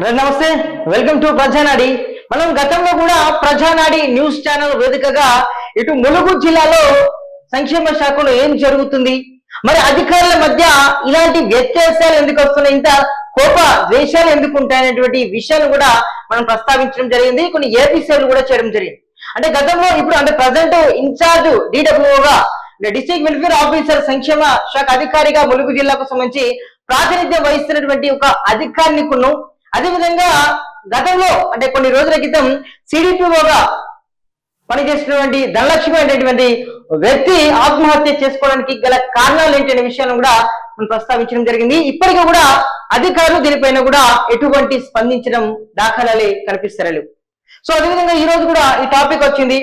నమస్తే. Welcome to Prajanadi. మనం గతంలో కూడా ప్రజానాడి న్యూస్ ఛానల్ వేదికగా ఇటు ములుగు జిల్లాలో సంక్షేమ శాఖలో ఏం జరుగుతుంది? మరి అధికారుల మధ్య ఇలాంటి వ్యత్యాసాలు ఎందుకు వస్తున్నాయి? ఇంత కోప ద్వేషాలు ఎందుకు ఉంటాయనేటువంటి విషయాలు కూడా మనం ప్రస్తావించడం జరిగింది. కొన్ని ఏపీ సేవలు కూడా చేయడం జరిగింది. అంటే గతంలో ఇప్పుడు అంటే ప్రజెంట్ ఇన్ఛార్జ్ డిడబ్ల్యూగా డిస్ట్రిక్ట్ వెల్ఫేర్ ఆఫీసర్ సంక్షేమ శాఖ అధికారిగా ములుగు జిల్లాకు సంబంధించి ప్రాతినిధ్యం వహిస్తున్నటువంటి ఒక అధికారిని కొను అదేవిధంగా గతంలో అంటే కొన్ని రోజుల క్రితం సిడిపిఓగా పనిచేసినటువంటి ధనలక్ష్మి అనేటువంటి వ్యక్తి ఆత్మహత్య చేసుకోవడానికి గల కారణాలు ఏంటి అనే విషయాన్ని కూడా మనం ప్రస్తావించడం జరిగింది. ఇప్పటికీ కూడా అధికారులు దీనిపైన కూడా ఎటువంటి స్పందించడం దాఖలాలే కనిపిస్తారు సో అదేవిధంగా ఈ రోజు కూడా ఈ టాపిక్ వచ్చింది.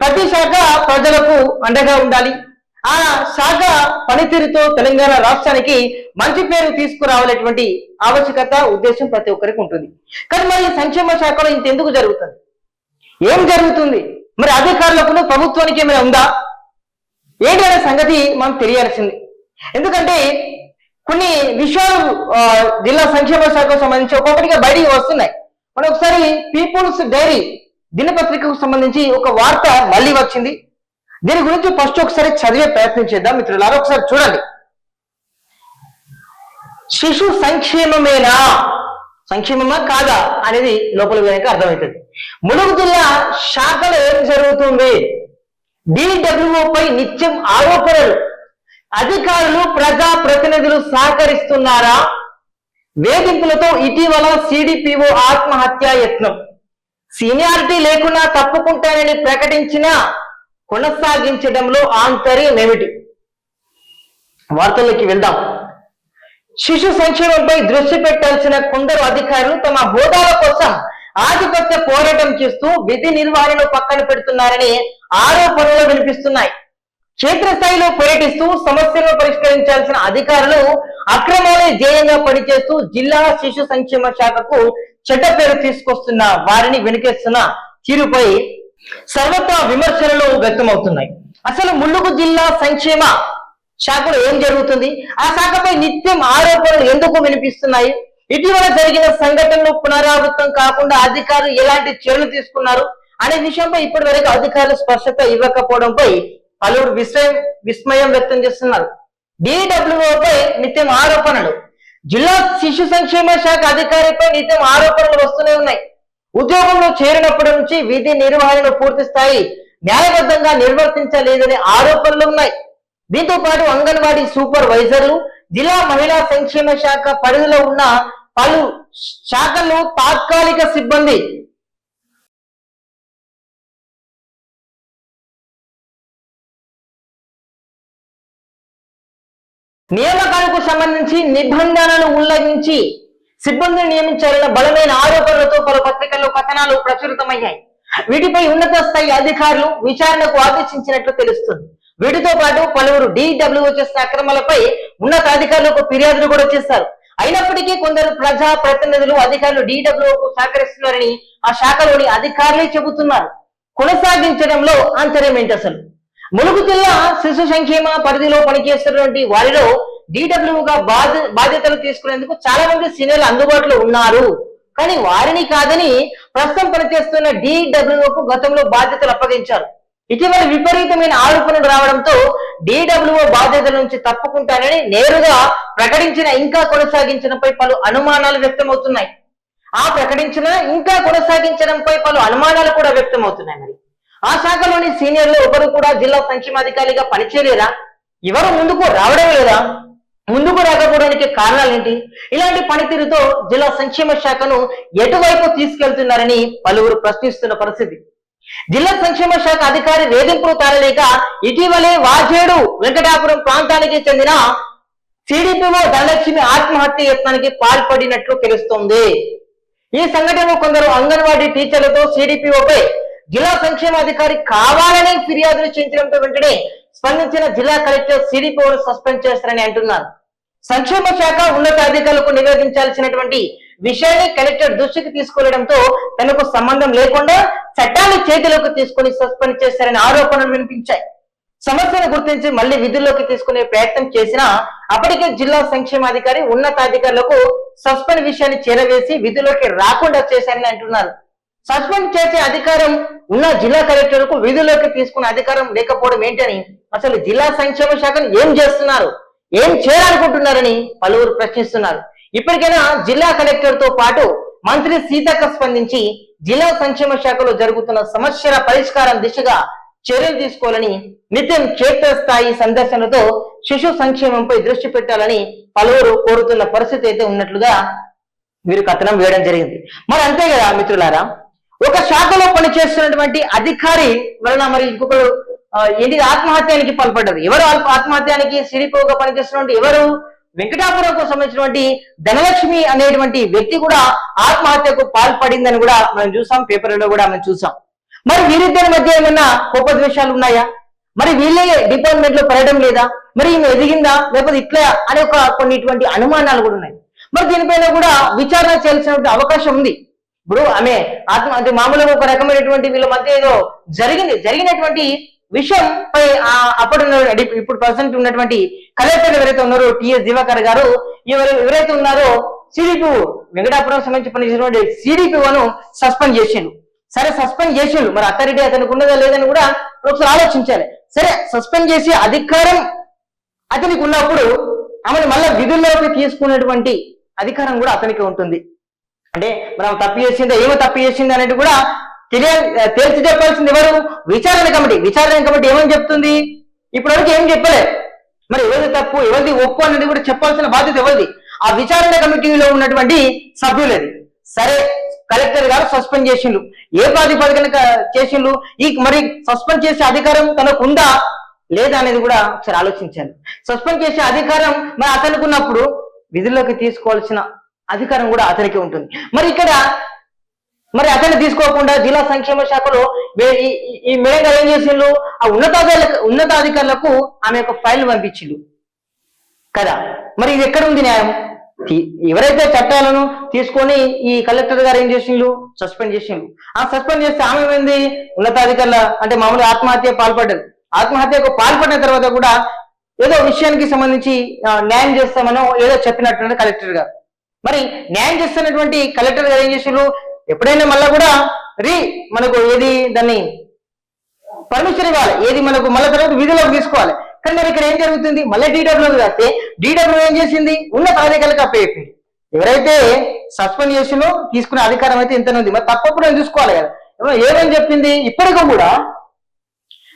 ప్రతి శాఖ ప్రజలకు అండగా ఉండాలి. ఆ శాఖ పనితీరుతో తెలంగాణ రాష్ట్రానికి మంచి పేరు తీసుకురావాలనేటువంటి ఆవశ్యకత ఉద్దేశం ప్రతి ఒక్కరికి ఉంటుంది. కానీ మరి సంక్షేమ శాఖలో ఇంత ఎందుకు జరుగుతుంది? ఏం జరుగుతుంది? మరి అధికారులకు ప్రభుత్వానికి ఏమైనా ఉందా? ఏంటి అనే సంగతి మనం తెలియాల్సింది. ఎందుకంటే కొన్ని విషయాలు జిల్లా సంక్షేమ శాఖకు సంబంధించి ఒక్కొక్కటిగా బయటికి వస్తున్నాయి. మనం ఒకసారి పీపుల్స్ డైరీ దినపత్రికకు సంబంధించి ఒక వార్త మళ్ళీ వచ్చింది. దీని గురించి ఫస్ట్ ఒకసారి చదివే ప్రయత్నం చేద్దాం మిత్రులారా. ఒకసారి చూడండి. శిశు సంక్షేమమేనా? సంక్షేమమా కాదా అనేది లోపల పోయాక అర్థమవుతుంది. ములుగు జిల్లా శాఖలో ఏం జరుగుతుంది? డిడబ్ల్యూఓపై పై నిత్యం ఆరోపణలు. అధికారులు ప్రజా ప్రతినిధులు సహకరిస్తున్నారా? వేధింపులతో ఇటీవల సిడిపిఓ ఆత్మహత్యా యత్నం సీనియారిటీ లేకుండా తప్పుకుంటానని ప్రకటించిన కొనసాగించడంలో ఆంతర్యం ఏమిటి? వార్తల్లోకి వెళ్దాం. శిశు సంక్షేమంపై దృష్టి పెట్టాల్సిన కొందరు అధికారులు తమ హోదాల కోసం ఆధిపత్య పోరాటం చేస్తూ విధి నిర్వహణను పక్కన పెడుతున్నారని ఆరోపణలు వినిపిస్తున్నాయి. క్షేత్రస్థాయిలో పర్యటిస్తూ సమస్యలను పరిష్కరించాల్సిన అధికారులు అక్రమాలే ధ్యేయంగా పనిచేస్తూ జిల్లా శిశు సంక్షేమ శాఖకు చెడ్డ పేరు తీసుకొస్తున్న వారిని వెనుకేస్తున్న తీరుపై సర్వత్రా విమర్శలు వ్యక్తమవుతున్నాయి. అసలు ములుగు జిల్లా సంక్షేమ శాఖలో ఏం జరుగుతుంది? ఆ శాఖపై నిత్యం ఆరోపణలు ఎందుకు వినిపిస్తున్నాయి? ఇటీవల జరిగిన సంఘటనలు పునరావృతం కాకుండా అధికారులు ఎలాంటి చర్యలు తీసుకున్నారు? అనే విషయంపై ఇప్పటి వరకు అధికారులు స్పష్టత ఇవ్వకపోవడంపై పలువురు విస్మయం విస్మయం వ్యక్తం చేస్తున్నారు. డిడబ్ల్యూఓపై నిత్యం ఆరోపణలు. జిల్లా శిశు సంక్షేమ శాఖ అధికారిపై నిత్యం ఆరోపణలు వస్తూనే ఉన్నాయి. ఉద్యోగంలో చేరినప్పటి నుంచి విధి నిర్వహణను పూర్తి స్థాయి న్యాయబద్ధంగా నిర్వర్తించలేదనే ఆరోపణలు ఉన్నాయి. దీంతో పాటు అంగన్వాడీ సూపర్వైజర్లు జిల్లా మహిళా సంక్షేమ శాఖ పరిధిలో ఉన్న పలు శాఖల్లో తాత్కాలిక సిబ్బంది. నియామకాలకు సంబంధించి నిబంధనలు ఉల్లంఘించి సిబ్బందిని నియమించాలన్న బలమైన ఆరోపణలతో పలు పత్రికల్లో కథనాలు ప్రచురితమయ్యాయి. వీటిపై ఉన్నత స్థాయి అధికారులు విచారణకు ఆదేశించినట్లు తెలుస్తుంది. వీటితో పాటు పలువురు డిడబ్ల్యూ చేసిన అక్రమాలపై ఉన్నత అధికారులకు ఫిర్యాదులు కూడా చేశారు. అయినప్పటికీ కొందరు ప్రజా ప్రతినిధులు అధికారులు డిడబ్ల్యూకు సహకరిస్తున్నారని ఆ శాఖలోని అధికారులే చెబుతున్నారు. కొనసాగించడంలో ఆంతర్యం ఏంటి అసలు? ములుగు జిల్లా శిశు సంక్షేమ పరిధిలో పనిచేస్తున్నటువంటి వారిలో డిడబ్ల్యూగా బాధ్య బాధ్యతలు తీసుకునేందుకు చాలా మంది సీనియర్లు అందుబాటులో ఉన్నారు. కానీ వారిని కాదని ప్రస్తుతం పనిచేస్తున్న డిడబ్ల్యూకు గతంలో బాధ్యతలు అప్పగించారు. ఇటీవల విపరీతమైన ఆరోపణలు రావడంతో డిడబ్ల్యూఓ బాధ్యతల నుంచి తప్పుకుంటానని నేరుగా ప్రకటించిన ఇంకా కొనసాగించడంపై పలు అనుమానాలు వ్యక్తమవుతున్నాయి. ఆ ప్రకటించిన ఇంకా కొనసాగించడంపై పలు అనుమానాలు కూడా వ్యక్తమవుతున్నాయి మరి. ఆ శాఖలోని సీనియర్లు ఒకరు కూడా జిల్లా సంక్షేమాధికారిగా పనిచేయలేరా? ఎవరు ముందుకు రావడం లేదా? ముందుకు రాకపోవడానికి కారణాలు ఏంటి ఇలాంటి పనితీరుతో జిల్లా సంక్షేమ శాఖను ఎటువైపు తీసుకెళ్తున్నారని పలువురు ప్రశ్నిస్తున్న పరిస్థితి. జిల్లా సంక్షేమ శాఖ అధికారి వేధింపులు తారలేక ఇటీవలే వాజేడు వెంకటాపురం ప్రాంతానికి చెందిన సిడిపిఓ ధనలక్ష్మి ఆత్మహత్య యత్నానికి పాల్పడినట్లు తెలుస్తోంది. ఈ సంఘటన కొందరు అంగన్వాడీ టీచర్లతో సిడిపిఓపై జిల్లా సంక్షేమ అధికారి కావాలని ఫిర్యాదులు చేయించడంతో వెంటనే స్పందించిన జిల్లా కలెక్టర్ సిడిపిఓను సస్పెండ్ చేస్తారని అంటున్నారు. సంక్షేమ శాఖ ఉన్నతాధికారులకు నివేదించాల్సినటువంటి విషయాన్ని కలెక్టర్ దృష్టికి తీసుకెళ్ళడంతో తనకు సంబంధం లేకుండా చట్టాన్ని చేతిలోకి తీసుకుని సస్పెండ్ చేశారని ఆరోపణలు వినిపించాయి. సమస్యను గుర్తించి మళ్ళీ విధుల్లోకి తీసుకునే ప్రయత్నం చేసినా అప్పటికే జిల్లా సంక్షేమాధికారి ఉన్నతాధికారులకు సస్పెండ్ విషయాన్ని చేరవేసి విధుల్లోకి రాకుండా చేశారని అంటున్నారు. సస్పెండ్ చేసే అధికారం ఉన్న జిల్లా కలెక్టర్కు విధుల్లోకి తీసుకునే అధికారం లేకపోవడం ఏంటని అసలు జిల్లా సంక్షేమ శాఖను ఏం చేస్తున్నారు? ఏం చేయాలనుకుంటున్నారని పలువురు ప్రశ్నిస్తున్నారు. ఇప్పటికైనా జిల్లా కలెక్టర్తో పాటు మంత్రి సీతక్క స్పందించి జిల్లా సంక్షేమ శాఖలో జరుగుతున్న సమస్యల పరిష్కారం దిశగా చర్యలు తీసుకోవాలని నిత్యం క్షేత్రస్థాయి సందర్శనతో శిశు సంక్షేమంపై దృష్టి పెట్టాలని పలువురు కోరుతున్న పరిస్థితి అయితే ఉన్నట్లుగా వీరు కథనం వేయడం జరిగింది. మరి అంతే కదా మిత్రులారా ఒక శాఖలో పనిచేస్తున్నటువంటి అధికారి వలన మరి ఇంకొకరు ఏది ఏంటి ఆత్మహత్యానికి పాల్పడ్డది. ఎవరు ఆత్మహత్యానికి సిరిపోగా పనిచేస్తున్నటువంటి ఎవరు? వెంకటాపురంకు సంబంధించినటువంటి ధనలక్ష్మి అనేటువంటి వ్యక్తి కూడా ఆత్మహత్యకు పాల్పడిందని కూడా మనం చూసాం. పేపర్లో కూడా మనం చూసాం. మరి వీరిద్దరి మధ్య ఏమైనా కోపద్వేషాలు ఉన్నాయా? మరి వీళ్ళే డిపార్ట్మెంట్లో పెరగడం లేదా? మరి ఈమె ఎదిగిందా? లేకపోతే ఇట్లా అనే ఒక కొన్ని ఇటువంటి అనుమానాలు కూడా ఉన్నాయి. మరి దీనిపైన కూడా విచారణ చేయాల్సిన అవకాశం ఉంది. ఇప్పుడు ఆమె ఆత్మ అంటే మామూలుగా ఒక రకమైనటువంటి వీళ్ళ మధ్య ఏదో జరిగింది. జరిగినటువంటి విషయం పై ఆ అప్పుడు ఇప్పుడు ప్రజెంట్ ఉన్నటువంటి కలెక్టర్ ఎవరైతే ఉన్నారో టిఎస్ దివాకర్ గారు ఎవరు ఎవరైతే ఉన్నారో సిడిపి వెంకటాపురం సంబంధించి పనిచేసినటువంటి సిడిపిఓను సస్పెండ్ చేసిండు. సరే సస్పెండ్ చేసిండు. మరి అథారిటీ అతనికి ఉన్నదా లేదని కూడా ఒకసారి ఆలోచించాలి. సరే సస్పెండ్ చేసి అధికారం అతనికి ఉన్నప్పుడు ఆమెను మళ్ళీ విధుల్లోకి తీసుకునేటువంటి అధికారం కూడా అతనికి ఉంటుంది. అంటే మనం తప్పు చేసిందా ఏమో తప్పు చేసింది అనేది కూడా తెలియ తేల్చి చెప్పాల్సింది ఎవరు? విచారణ కమిటీ. విచారణ కమిటీ ఏమని చెప్తుంది? ఇప్పటివరకు ఏం చెప్పలేదు మరి ఎవరిది తప్పు ఎవరిది ఒప్పు అనేది కూడా చెప్పాల్సిన బాధ్యత ఎవరిది? ఆ విచారణ కమిటీలో ఉన్నటువంటి సభ్యులది. సరే కలెక్టర్ గారు సస్పెండ్ చేసిండు ఏ ప్రాతిపదికన చేసిండు ఈ మరి సస్పెండ్ చేసే అధికారం తనకు ఉందా లేదా అనేది కూడా ఒకసారి ఆలోచించాలి సస్పెండ్ చేసే అధికారం మరి అతనికి ఉన్నప్పుడు విధుల్లోకి తీసుకోవాల్సిన అధికారం కూడా అతనికి ఉంటుంది. మరి ఇక్కడ మరి అతన్ని తీసుకోకుండా జిల్లా సంక్షేమ శాఖలో ఈ- ఈ- మేడం గారు ఏం చేసిండ్రు? ఆ ఉన్నతాధికారులకు ఉన్నతాధికారులకు ఆమె యొక్క ఫైల్ పంపించిండు కదా? మరి ఇది ఎక్కడ ఉంది న్యాయం? ఎవరైతే చట్టాలను తీసుకొని ఈ కలెక్టర్ గారు ఏం చేసిండ్రు? సస్పెండ్ చేసిండ్రు. ఆ సస్పెండ్ చేస్తే ఆమె ఏంది ఉన్నతాధికారుల అంటే మామూలుగా ఆత్మహత్య పాల్పడ్డది. ఆత్మహత్యకు పాల్పడిన తర్వాత కూడా ఏదో విషయానికి సంబంధించి న్యాయం చేస్తామనో ఏదో చెప్పినట్టు కలెక్టర్ గారు. మరి న్యాయం చేస్తున్నటువంటి కలెక్టర్ గారు ఏం చేసిండ్రు? ఎప్పుడైనా మళ్ళా కూడా రీ మనకు ఏది దాన్ని పర్మిషన్ ఇవ్వాలి. ఏది మనకు మళ్ళీ తర్వాత విధులకు తీసుకోవాలి. కానీ మరి ఇక్కడ ఏం జరుగుతుంది? మళ్ళీ డీడబ్ల్యూ కాస్తే డీడబ్ల్యూ ఏం చేసింది? ఉన్న అధికారులకు అప్పచెప్పింది ఎవరైతే సస్పెండ్ చేసినో తీసుకునే అధికారం అయితే ఇంత ఉంది. మరి తప్పకుండా చూసుకోవాలి కదా? ఏమని చెప్పింది? ఇప్పటికీ కూడా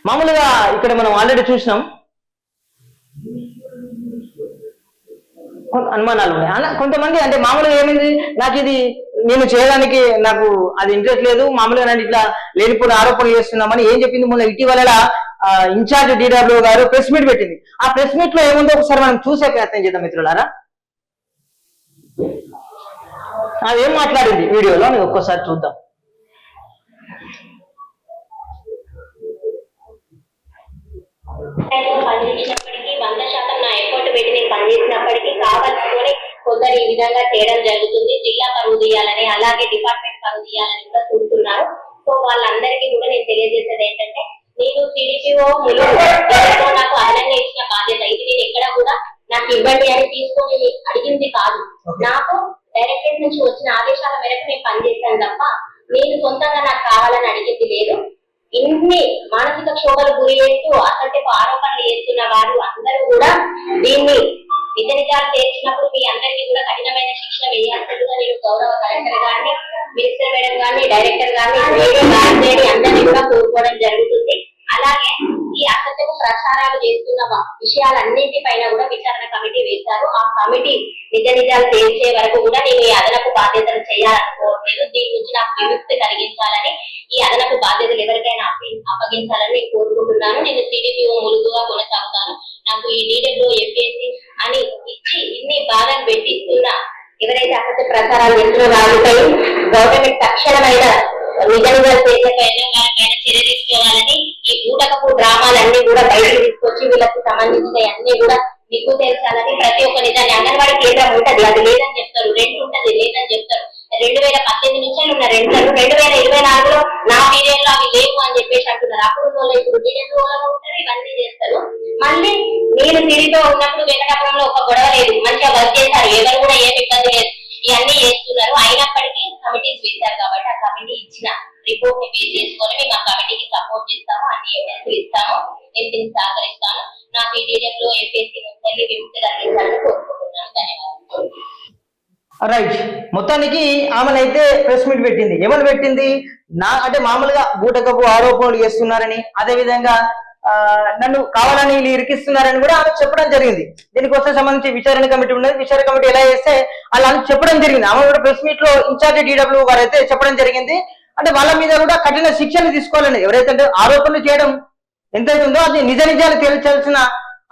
మామూలుగా ఇక్కడ మనం ఆల్రెడీ చూసినాం. కొంత అనుమానాలు ఉన్నాయి. కొంతమంది అంటే మామూలుగా ఏమైంది? నాకు ఇది నేను చేయడానికి నాకు అది ఇంట్రెస్ట్ లేదు. మామూలుగా నన్ను ఇట్లా లేనిపోయిన ఆరోపణలు చేస్తున్నామని ఏం చెప్పింది మొన్న ఇటీవల ఇన్ఛార్జ్ డిడబ్ల్యూ గారు ప్రెస్ మీట్ పెట్టింది. ఆ ప్రెస్ మీట్లో ఏముందో ఒకసారి మనం చూసే ప్రయత్నం చేద్దాం మిత్రులారా. అది ఏం మాట్లాడింది వీడియోలో? నేను ఒక్కసారి చూద్దాం. పనిచేసినప్పటికీ వంద శాతం నా ఎఫర్ట్ పెట్టి నేను పనిచేసినప్పటికీ కావాల్సుకొని కొందరు ఈ విధంగా చేయడం జరుగుతుంది. జిల్లా పరువు తీయాలని అలాగే డిపార్ట్మెంట్ పరువు తీయాలని కూడా చూస్తున్నారు. సో వాళ్ళందరికీ కూడా నేను తెలియజేసేది ఏంటంటే నేను దీంట్లో నాకు అదనంగా ఇచ్చిన బాధ్యత. ఇది నేను ఎక్కడ కూడా నాకు ఇవ్వండి అని తీసుకొని అడిగింది కాదు. నాకు డైరెక్టరేట్ నుంచి వచ్చిన ఆదేశాల మేరకు నేను పనిచేశాను తప్ప నేను సొంతంగా నాకు కావాలని అడిగింది లేదు. ఇన్ని మానసిక క్షోభలు గురి చేస్తూ అసత్యపు ఆరోపణలు చేస్తున్న వారు అందరూ కూడా దీన్ని నిజ నిజాలు తేల్చినప్పుడు మీ అందరికీ కూడా కఠినమైన శిక్షణ వేయాల్సిందిగా నేను గౌరవ కలెక్టర్ గారిని మినిస్టర్ మేడం గారిని డైరెక్టర్ గారిని అందరినీ కూడా కోరుకోవడం జరుగుతుంది. అలాగే ఈ అసత్యపు ప్రచారాలు చేస్తున్న విషయాలన్నింటిపైన కూడా విచారణ కమిటీ వేశారు. ఆ కమిటీ నిజ నిజాలు తేల్చే వరకు కూడా నేను ఈ అదనపు బాధ్యతలు చేయాలనుకోవట్లేదు. దీని నుంచి నాకు విముక్తి కలిగించాలని ఈ అదనపు బాధ్యతలు ఎవరికైనా అప్పగించాలని నేను కోరుకుంటున్నాను. నేను సిడిపిఓ ములుగుగా కొనసాగుతాను. నాకు ఈ డీడబ్ల్యూ ఎఫ్ఏసి అని ఇచ్చి ఇన్ని బాధలు పెట్టిస్తున్నా ఎవరైతే అసత్య ప్రచారాలు చేస్తున్న వాళ్ళపై గవర్నమెంట్ తక్షణమైన నిజంగా చేసిన చర్య తీసుకోవాలని ఈ ఊటకపు డ్రామాలన్నీ కూడా బయటకు తీసుకొచ్చి వీళ్ళకి సంబంధించిన అన్ని కూడా మీకు తెలుసాలని ప్రతి ఒక్క నిజాన్ని అంగన్వాడీ కేంద్రం ఉంటది. అది లేదని చెప్తారు. రెండు ఉంటది. లేదని చెప్తారు. రెండు వేల పద్దెనిమిది నుంచి ఉన్న రెంట్లను రెండు వేల ఇరవై నాలుగులో నా పీరియడ్లో అవి లేవు అని చెప్పేసి అంటున్నారు. అప్పుడు వాళ్ళు ఇప్పుడు డిఎస్ ఉంటారు ఇవన్నీ చేస్తారు. మళ్ళీ మీరు లేదు. మంచిగా వర్క్ చేశారు. ఎవరు కూడా ఏమి ఇబ్బంది లేదు. ఇవన్నీ చేస్తున్నారు. అయినప్పటికీ కమిటీస్ వేశారు కాబట్టి ఆ కమిటీ ఇచ్చిన రిపోర్ట్ని బేస్ చేసుకొని మేము ఆ కమిటీకి సపోర్ట్ చేస్తాము. అన్ని ఎవిడెన్స్ ఇస్తాము. నేను దీన్ని సహకరిస్తాను. నాకు ఈ డీడెక్లో ఏపీఎస్సీ నుంచి విముక్తి కలిగించాలని కోరుకుంటున్నాను. ధన్యవాదాలు. రైట్ మొత్తానికి ఆమెనైతే ప్రెస్ మీట్ పెట్టింది. ఏమని పెట్టింది? నా అంటే మామూలుగా బూటకపు ఆరోపణలు చేస్తున్నారని అదే విధంగా నన్ను కావాలని వీళ్ళు ఇరికిస్తున్నారని కూడా ఆమె చెప్పడం జరిగింది. దీనికోసం సంబంధించి విచారణ కమిటీ ఉన్నది. విచారణ కమిటీ ఎలా చేస్తే వాళ్ళు అని చెప్పడం జరిగింది. ఆమె కూడా ప్రెస్ మీట్లో ఇన్ఛార్జ్ డీడబ్ల్యూ గారు అయితే చెప్పడం జరిగింది. అంటే వాళ్ళ మీద కూడా కఠిన శిక్షణ తీసుకోవాలని ఎవరైతే అంటే ఆరోపణలు చేయడం ఎంతైతే ఉందో అది నిజ నిజాలు తేల్చాల్సిన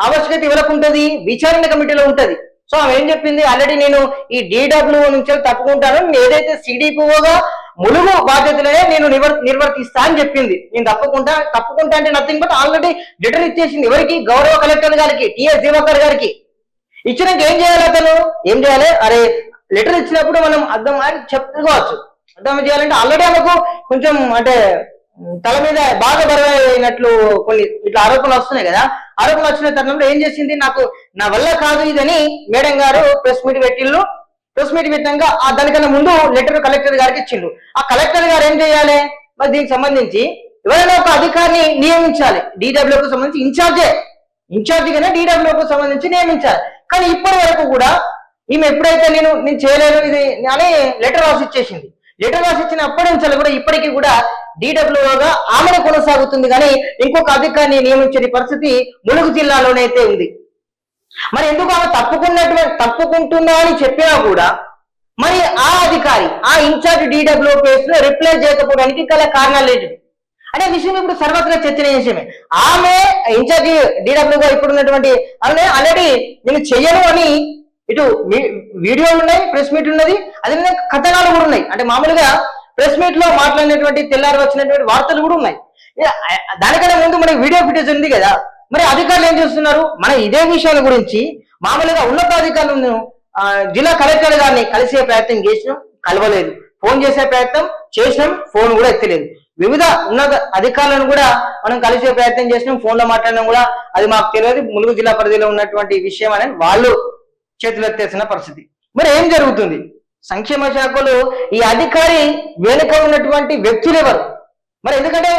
ఆవశ్యకత ఎవరికి ఉంటుంది విచారణ కమిటీలో ఉంటది. సో ఆమె ఏం చెప్పింది? ఆల్రెడీ నేను ఈ డిడబ్ల్యూ నుంచి తప్పుకుంటాను నేను ఏదైతే సిడిపిఓగా ములుగు బాధ్యతలనే నేను నివర్ నిర్వర్తిస్తా అని చెప్పింది. నేను తప్పకుండా తప్పుకుంటా అంటే నథింగ్ బట్ ఆల్రెడీ రిటర్న్ ఇచ్చేసింది ఎవరికి? గౌరవ కలెక్టర్ గారికి టిఎస్ దివాకర్ గారికి. ఇచ్చినాక ఏం చేయాలి అతను? ఏం చేయాలి? అరే లెటర్ ఇచ్చినప్పుడు మనం అర్థం అని చెప్పుకోవచ్చు. అర్థం చేయాలంటే ఆల్రెడీ ఆమెకు కొంచెం అంటే తల మీద బాగా బరువైనట్లు కొన్ని ఇట్లా ఆరోపణలు వస్తున్నాయి కదా. ఆరోపణలు వచ్చిన తరుణంలో ఏం చేసింది? నాకు నా వల్ల కాదు ఇదని మేడం గారు ప్రెస్ మీట్ పెట్టిళ్ళు. ప్రెస్ మీట్ ఆ దానికన్నా ముందు లెటర్ కలెక్టర్ గారికి ఇచ్చిండు. ఆ కలెక్టర్ గారు ఏం చేయాలి? మరి దీనికి సంబంధించి ఎవరైనా ఒక అధికారిని నియమించాలి. డీడబ్ల్యూకు సంబంధించి ఇన్ఛార్జే. ఇన్ఛార్జ్ గానే డీడబ్ల్యూకు సంబంధించి నియమించాలి. కానీ ఇప్పటి వరకు కూడా ఈమె ఎప్పుడైతే నేను నేను చేయలేను ఇది అని లెటర్ రాసి ఇచ్చేసింది. లెటర్ రాసి ఇచ్చిన అప్పటి నుంచి కూడా ఇప్పటికీ కూడా డీడబ్ల్యూగా ఆమెను కొనసాగుతుంది. కానీ ఇంకొక అధికారిని నియమించని పరిస్థితి ములుగు జిల్లాలోనైతే ఉంది. మరి ఎందుకు ఆమె తప్పుకున్నటువంటి తప్పుకుంటుందా అని చెప్పినా కూడా మరి ఆ అధికారి ఆ ఇన్ఛార్జ్ డీడబ్ల్యూ పేస్లో రిప్లేస్ చేయకపోవడానికి గల కారణాలు ఏంటి? అనే విషయం ఇప్పుడు సర్వత్రా విషయమే. ఆమె ఇన్ఛార్జ్ డీడబ్ల్యూ గా ఇప్పుడు ఉన్నటువంటి ఆమె ఆల్రెడీ నేను చెయ్యను అని ఇటు మీ- వీడియోలు ఉన్నాయి ప్రెస్ మీట్ ఉన్నది అదే కథనాలు కూడా ఉన్నాయి. అంటే మామూలుగా ప్రెస్ మీట్లో మాట్లాడినటువంటి తెల్లారి వచ్చినటువంటి వార్తలు కూడా ఉన్నాయి. దానికన్నా ముందు మనకి వీడియో ఫుటేజ్ ఉంది కదా. మరి అధికారులు ఏం చేస్తున్నారు? మన ఇదే విషయాల గురించి మామూలుగా ఉన్నతాధికారులను జిల్లా కలెక్టర్ గారిని కలిసే ప్రయత్నం చేసినాం కలవలేదు. ఫోన్ చేసే ప్రయత్నం చేసినాం ఫోన్ కూడా ఎత్తలేదు. వివిధ ఉన్నత అధికారులను కూడా మనం కలిసే ప్రయత్నం చేసినాం ఫోన్లో మాట్లాడడం కూడా అది మాకు తెలియదు. ములుగు జిల్లా పరిధిలో ఉన్నటువంటి విషయం అనేది వాళ్ళు చేతులు ఎత్తేసిన పరిస్థితి. మరి ఏం జరుగుతుంది? సంక్షేమ శాఖలో ఈ అధికారి వెనుక ఉన్నటువంటి వ్యక్తులు ఎవరు? మరి ఎందుకంటే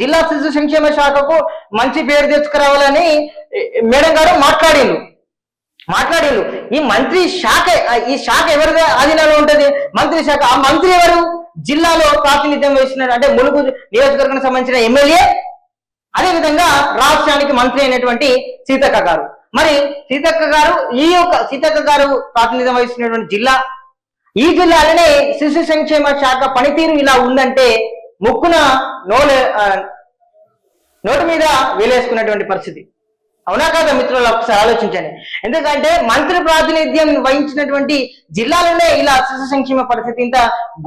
జిల్లా శిశు సంక్షేమ శాఖకు మంచి పేరు తెచ్చుకురావాలని మేడం గారు మాట్లాడిండు మాట్లాడిండు ఈ మంత్రి శాఖ ఈ శాఖ ఎవరి ఆధీనంలో ఉంటది. మంత్రి శాఖ. ఆ మంత్రి ఎవరు? జిల్లాలో ప్రాతినిధ్యం వహిస్తున్నారు అంటే ములుగు నియోజకవర్గానికి సంబంధించిన ఎమ్మెల్యే అదే విధంగా రాష్ట్రానికి మంత్రి అయినటువంటి సీతక్క గారు. మరి సీతక్క గారు ఈ యొక్క సీతక్క గారు ప్రాతినిధ్యం వహిస్తున్నటువంటి జిల్లా ఈ జిల్లాలోనే శిశు సంక్షేమ శాఖ పనితీరు ఇలా ఉందంటే ముక్కున నోలే నోటి మీద వేలేసుకున్నటువంటి పరిస్థితి. అవునా కాదా మిత్రులు ఒకసారి ఆలోచించండి. ఎందుకంటే మంత్రి ప్రాతినిధ్యం వహించినటువంటి జిల్లాలోనే ఇలా శిశు సంక్షేమ పరిస్థితి ఇంత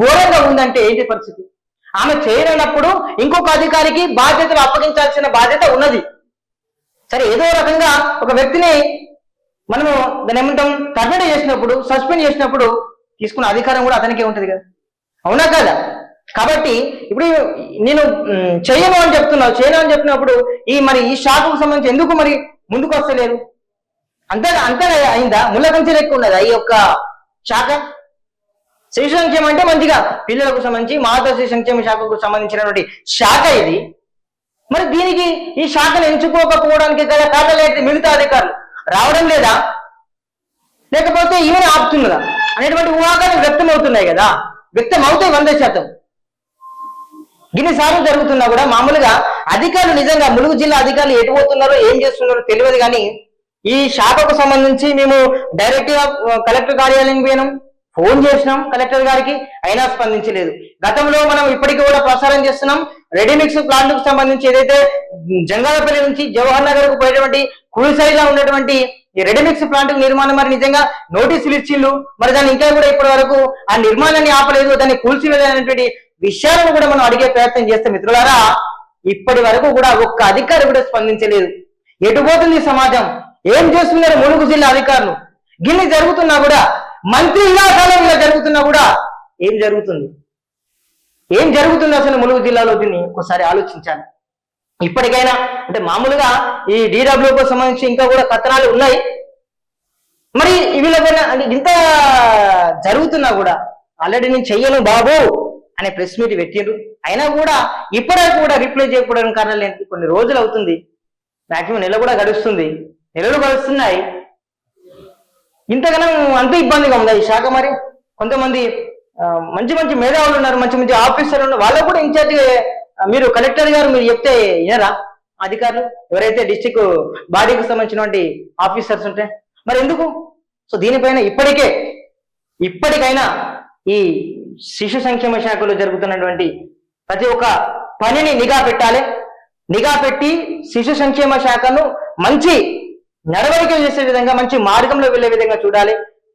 ఘోరంగా ఉందంటే ఏంటి పరిస్థితి? ఆమె చేయనప్పుడు ఇంకొక అధికారికి బాధ్యతలు అప్పగించాల్సిన బాధ్యత ఉన్నది. సరే ఏదో రకంగా ఒక వ్యక్తిని మనము దాని ఏమంటాం టర్మినేట్ చేసినప్పుడు సస్పెండ్ చేసినప్పుడు తీసుకున్న అధికారం కూడా అతనికే ఉంటుంది కదా. అవునా కదా? కాబట్టి ఇప్పుడు నేను చేయను అని చెప్తున్నావు చేయను అని చెప్పినప్పుడు ఈ మరి ఈ శాఖకు సంబంధించి ఎందుకు మరి ముందుకు వస్తలేదు అంతే అంతే అయిందా? ముళ్ళకంచెలు ఎక్కువ ఉన్నదా ఈ యొక్క శాఖ? శిశు సంక్షేమం అంటే మంచిగా పిల్లలకు సంబంధించి మాతృ సంక్షేమ శాఖకు సంబంధించినటువంటి శాఖ ఇది. మరి దీనికి ఈ శాఖను ఎంచుకోకపోవడానికి గల కారణాలు మిగతా అధికారులు. రావడం లేదా? లేకపోతే ఈమెను ఆపుతున్నదా? అనేటువంటి ఊహాగాలు వ్యక్తం అవుతున్నాయి కదా. వ్యక్తం అవుతాయి వంద శాతం. ఇన్నిసార్లు జరుగుతున్నా కూడా మామూలుగా అధికారులు నిజంగా ములుగు జిల్లా అధికారులు ఎటు పోతున్నారో ఏం చేస్తున్నారో తెలియదు కానీ ఈ శాఖకు సంబంధించి మేము డైరెక్ట్గా కలెక్టర్ కార్యాలయం పోయినాం. ఫోన్ చేసినాం కలెక్టర్ గారికి అయినా స్పందించలేదు. గతంలో మనం ఇప్పటికీ కూడా ప్రసారం చేస్తున్నాం. రెడీమిక్స్ ప్లాంట్కు సంబంధించి ఏదైతే జంగాలపల్లి నుంచి జవహర్ నగర్కు పోయేటువంటి కుడిసైలా ఉన్నటువంటి ఈ రెడీమిక్స్ ప్లాంట్ నిర్మాణం మరి నిజంగా నోటీసులు ఇచ్చిళ్ళు మరి దాన్ని ఇంకా కూడా ఇప్పటి వరకు ఆ నిర్మాణాన్ని ఆపలేదు దాన్ని కూల్చివేయాలనేటువంటి విషయాలను కూడా మనం అడిగే ప్రయత్నం చేస్తే మిత్రులారా ఇప్పటి వరకు కూడా ఒక్క అధికారి కూడా స్పందించలేదు. ఎటుపోతుంది సమాజం? ఏం చేస్తున్నారు ములుగు జిల్లా అధికారులు? గిన్ని జరుగుతున్నా కూడా మంత్రి ఇలా జరుగుతున్నా కూడా ఏం జరుగుతుంది? ఏం జరుగుతుంది అసలు ములుగు జిల్లాలో దీన్ని? ఒకసారి ఆలోచించాలి. ఇప్పటికైనా అంటే మామూలుగా ఈ డిడబ్ల్యూకి సంబంధించి ఇంకా కూడా కథనాలు ఉన్నాయి. మరి వీళ్ళ అంటే ఇంత జరుగుతున్నా కూడా ఆల్రెడీ నేను చెయ్యను బాబు. అనే ప్రెస్ మీట్ పెట్టిండ్రు అయినా కూడా ఇప్పటివరకు కూడా రిప్లై చేయకపోవడానికి కారణాలు ఏంటి? కొన్ని రోజులు అవుతుంది. మాక్సిమం నెల కూడా గడుస్తుంది. నెలలు గడుస్తున్నాయి. ఇంతకన్నా అంత ఇబ్బందిగా ఉంది ఈ శాఖ మరి? కొంతమంది మంచి మంచి మేధావులు ఉన్నారు మంచి మంచి ఆఫీసర్లు ఉన్నారు. వాళ్ళకు కూడా ఇన్ఛార్జ్ మీరు కలెక్టర్ గారు మీరు చెప్తే వినరా? అధికారులు? ఎవరైతే డిస్టిక్ బాడీకి సంబంధించినటువంటి ఆఫీసర్స్ ఉంటే? మరి ఎందుకు? సో దీనిపైన ఇప్పటికే ఇప్పటికైనా ఈ శిశు సంక్షేమ శాఖలో జరుగుతున్నటువంటి ప్రతి ఒక్క పనిని నిఘా పెట్టాలి. నిఘా పెట్టి శిశు సంక్షేమ శాఖను మంచి నడవడిక చేసే విధంగా మంచి మార్గంలో వెళ్ళే విధంగా చూడాలి.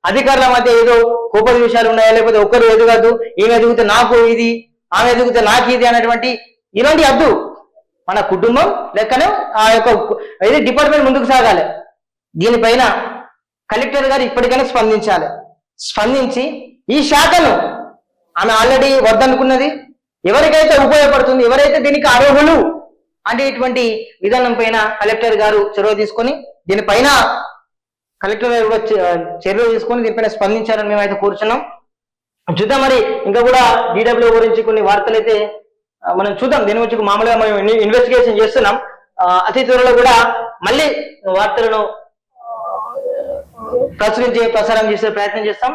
అధికారుల మధ్య ఏదో కోపద విషయాలు ఉన్నాయా? లేకపోతే ఒక్కరు ఎదగద్దు ఈమె ఎదిగితే నాకు ఇది ఆమె ఎదిగితే నాకు ఇది అనేటువంటి ఇలాంటి అద్దు మన కుటుంబం లెక్కనే ఆ యొక్క ఇది డిపార్ట్మెంట్ ముందుకు సాగాలి. దీనిపైన కలెక్టర్ గారు ఇప్పటికైనా స్పందించాలి. స్పందించి ఈ శాఖను ఆమె ఆల్రెడీ వద్దనుకున్నది. ఎవరికైతే ఉపయోగపడుతుంది ఎవరైతే దీనికి అర్హులు అంటే ఇటువంటి విధానం పైన కలెక్టర్ గారు చొరవ తీసుకొని దీనిపైన కలెక్టర్ గారు కూడా చర్యలు తీసుకొని దీనిపైన స్పందించారని మేమైతే కూర్చున్నాం. చూద్దాం మరి ఇంకా కూడా డిడబ్ల్యూ గురించి కొన్ని వార్తలు అయితే మనం చూద్దాం. దీని గురించి మామూలుగా మనం ఇన్వెస్టిగేషన్ చేస్తున్నాం. అతి త్వరలో కూడా మళ్ళీ వార్తలను ప్రచురించే ప్రసారం చేసే ప్రయత్నం చేస్తాం.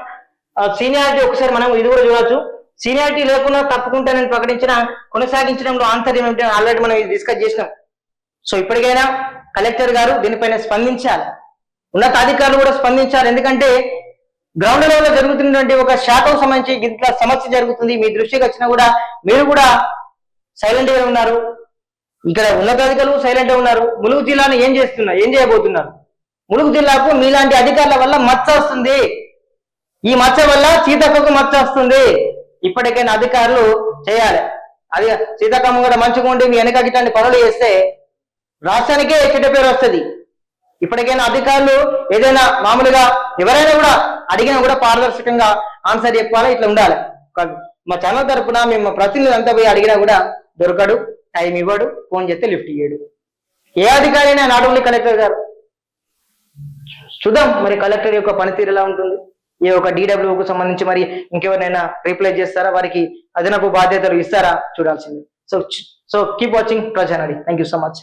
సీనియారిటీ ఒకసారి మనం ఇది కూడా చూడొచ్చు. సీనియారిటీ లేకుండా తప్పకుండా నేను ప్రకటించిన కొనసాగించడంలో ఆంతర్యం ఏమిటి ఆల్రెడీ మనం ఇది డిస్కస్ చేసినాం. సో ఇప్పటికైనా కలెక్టర్ గారు దీనిపైన స్పందించాలి. ఉన్నతాధికారులు కూడా స్పందించాలి. ఎందుకంటే గ్రౌండ్ లెవెల్ జరుగుతున్నటువంటి ఒక శాతం సంబంధించి ఇంత సమస్య జరుగుతుంది. మీ దృష్టికి వచ్చినా కూడా మీరు కూడా సైలెంట్గా ఉన్నారు. ఇక్కడ ఉన్నతాధికారులు సైలెంట్గా ఉన్నారు. ములుగు జిల్లాను ఏం చేస్తున్నారు? ఏం చేయబోతున్నారు? ములుగు జిల్లాకు మీలాంటి అధికారుల వల్ల మచ్చ వస్తుంది. ఈ మచ్చ వల్ల సీతక్కకు మచ్చ వస్తుంది. ఇప్పటికైనా అధికారులు చేయాలి. అది సీతక్కమ్మ కూడా మంచిగా ఉండి మీ వెనక ఇట్లాంటి పనులు చేస్తే రాష్ట్రానికే చెడ్డ పేరు వస్తుంది. ఇప్పటికైనా అధికారులు ఏదైనా మామూలుగా ఎవరైనా కూడా అడిగినా కూడా పారదర్శకంగా ఆన్సర్ చెప్పాలి ఇట్లా ఉండాలి. మా ఛానల్ తరఫున మేము ప్రతినిధులు అంతా పోయి అడిగినా కూడా దొరకడు టైం ఇవ్వడు ఫోన్ చేస్తే లిఫ్ట్ ఇయ్యడు. ఏ అధికారి అయినా నాట్ ఓన్లీ కలెక్టర్ గారు? చూద్దాం మరి కలెక్టర్ యొక్క పనితీరు ఎలా ఉంటుంది? ఈ యొక్క DW కు సంబంధించి మరి ఇంకెవరినైనా రీప్లేస్ చేస్తారా? వారికి అదనపు బాధ్యతలు ఇస్తారా? చూడాల్సిందే. So so keep watching Prajanadi thank you so much